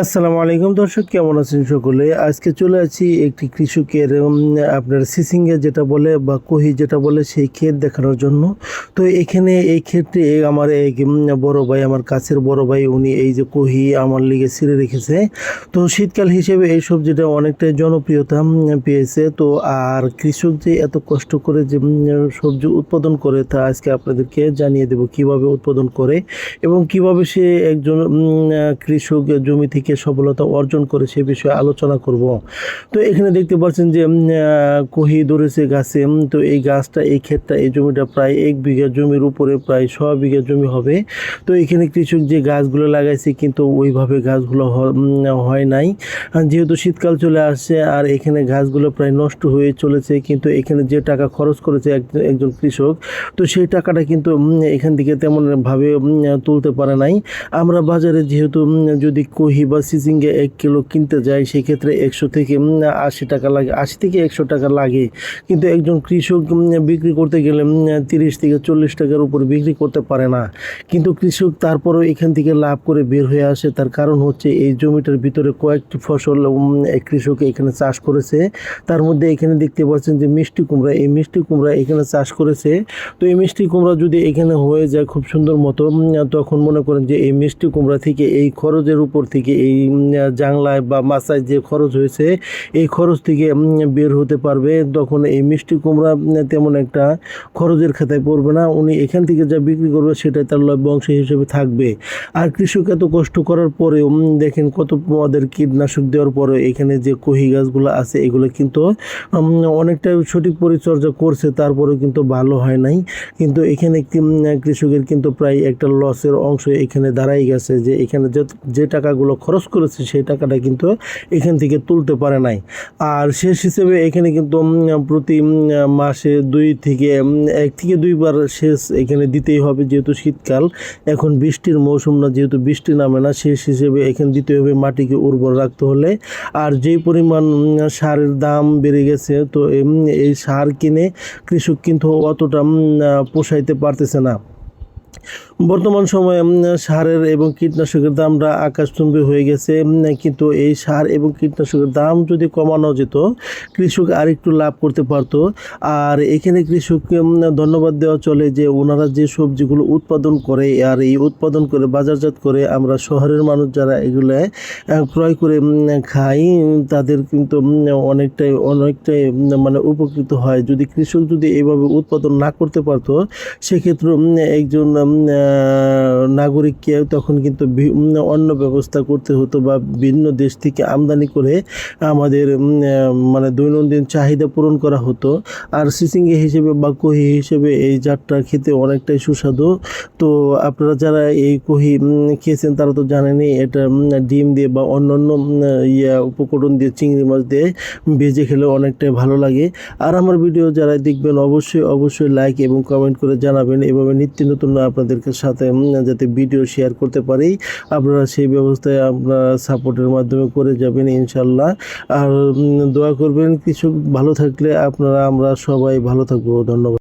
আসসালামু আলাইকুম দর্শক, কেমন আছেন সকলে? আজকে চলে আছি একটি কৃষকের আপনার সিসিংয়ে যেটা বলে বা কহি যেটা বলে সেই ক্ষেত দেখানোর জন্য। তো এখানে এই ক্ষেত্রে আমার এক বড় ভাই, আমার কাছের বড় ভাই, উনি এই যে কহি আমার লিগে ছিঁড়ে রেখেছে। তো শীতকাল হিসেবে এই সবজিটা অনেকটাই জনপ্রিয়তা পেয়েছে। তো আর কৃষক যে এত কষ্ট করে যে সবজি উৎপাদন করে তা আজকে আপনাদেরকে জানিয়ে দেব কীভাবে উৎপাদন করে এবং কীভাবে সে একজন কৃষক জমি থেকে সফলতা অর্জন করে সে বিষয়ে আলোচনা করব। তো এখানে দেখতে পাচ্ছেন যে কহি ধরেছে গাছে তো এই গাছটা, এই ক্ষেতটা, এই জমিটা প্রায় এক বিঘা জমির উপরে প্রায় ছ বিঘা জমি হবে। তো এখানে কৃষক যে গাছগুলো লাগাইছে কিন্তু ওইভাবে গাছগুলো হয় নাই। যেহেতু শীতকাল চলে আসছে আর এখানে গাছগুলো প্রায় নষ্ট হয়ে চলেছে, কিন্তু এখানে যে টাকা খরচ করেছে এক- একজন কৃষক, তো সেই টাকাটা কিন্তু এখান থেকে তেমনভাবে তুলতে পারে নাই। আমরা বাজারে যেহেতু যদি কহি বা সিজিংয়ে এক কিলো কিনতে যাই সেক্ষেত্রে একশো থেকে আশি টাকা লাগে, আশি থেকে একশো টাকা লাগে। কিন্তু একজন কৃষক বিক্রি করতে গেলে তিরিশ থেকে চল্লিশ টাকার উপর বিক্রি করতে পারে না। কিন্তু কৃষক তারপরেও এখান থেকে লাভ করে বের হয়ে আসে। তার কারণ হচ্ছে এই জমিটার ভিতরে কয়েকটি ফসল কৃষক এখানে চাষ করেছে। তার মধ্যে এখানে দেখতে পাচ্ছেন যে মিষ্টি কুমড়া, এই মিষ্টি কুমড়া এখানে চাষ করেছে। তো এই মিষ্টি কুমড়া যদি এখানে হয়ে যায় খুব সুন্দর মতো তখন মনে করেন যে এই মিষ্টি কুমড়া থেকে এই খরচের উপর থেকে এই জাংলায় বা মাছায় যে খরচ হয়েছে, এই খরচ থেকে বের হতে পারবে। তখন এই মিষ্টি কুমড়া তেমন একটা খরচের খাতায় পড়বে না। উনি এখান থেকে যা বিক্রি করবে, সেটাই তার লভ্য অংশ হিসেবে থাকবে। আর কৃষক এত কষ্ট করার পরেও দেখেন কত আমাদের কীটনাশক দেওয়ার পরে এখানে যে কহি গাছগুলো আছে, এগুলো কিন্তু অনেকটা সঠিক পরিচর্যা করছে তারপরে কিন্তু ভালো হয় নাই। কিন্তু এখানে কৃষকের কিন্তু প্রায় একটা লসের অংশ এখানে দাঁড়াই গেছে যে, এখানে যে টাকাগুলো খরচ করেছে সেই টাকাটা কিন্তু এখান থেকে তুলতে পারে নাই। আর শেষ হিসেবে এখানে কিন্তু প্রতি মাসে দুই থেকে এক থেকে দুইবার শেষ এখানে দিতেই হবে যেহেতু শীতকাল। এখন বৃষ্টির মৌসুম না, যেহেতু বৃষ্টি নামে না, শেষ হিসেবে এখানে দিতে হবে মাটিকে উর্বর রাখতে হলে। আর যেই পরিমাণ সারের দাম বেড়ে গেছে, তো এই সার কিনে কৃষক কিন্তু অতটা পোষাইতে পারতেছে না। বর্তমান সময়ে সারের এবং কীটনাশকের দামটা আকাশচুম্বী হয়ে গেছে কিন্তু এই সার এবং কীটনাশকের দাম যদি কমানো যেত, কৃষক আর একটু লাভ করতে পারতো। আর এখানে কৃষককে ধন্যবাদ দেওয়া চলে যে ওনারা যে সবজিগুলো উৎপাদন করে আর এই উৎপাদন করে, বাজারজাত করে আমরা শহরের মানুষ যারা এগুলো ক্রয় করে খাই, তাদের কিন্তু অনেকটাই অনেকটাই মানে উপকৃত হয়। যদি কৃষক যদি এইভাবে উৎপাদন না করতে পারতো, সেক্ষেত্রে একজন নাগরিককে তখন কিন্তু অন্য ব্যবস্থা করতে হতো বা ভিন্ন দেশ থেকে আমদানি করে আমাদের মানে দৈনন্দিন চাহিদা পূরণ করা হতো। আর সিসিঙ্গে হিসেবে বা কহি হিসেবে এই জাতটা খেতে অনেকটাই সুস্বাদু। তো আপনারা যারা এই কহি খেয়েছেন তারা তো জানেনই, এটা ডিম দিয়ে বা অন্য অন্য ইয়া উপকরণ দিয়ে চিংড়ি মাছ দিয়ে ভেজে খেলে অনেকটাই ভালো লাগে। আর আমার ভিডিও যারা দেখবেন অবশ্যই অবশ্যই লাইক এবং কমেন্ট করে জানাবেন। এভাবে নিত্য নতুন আপনাদেরকে সাথে যাতে ভিডিও শেয়ার করতে পারি। আপনারা সেই ব্যবস্থায় আপনারা সাপোর্টের মাধ্যমে করে যাবেন ইনশাল্লাহ আর দোয়া করবেন, কিছু ভালো থাকলে আপনারা, আমরা সবাই ভালো থাকব। ধন্যবাদ।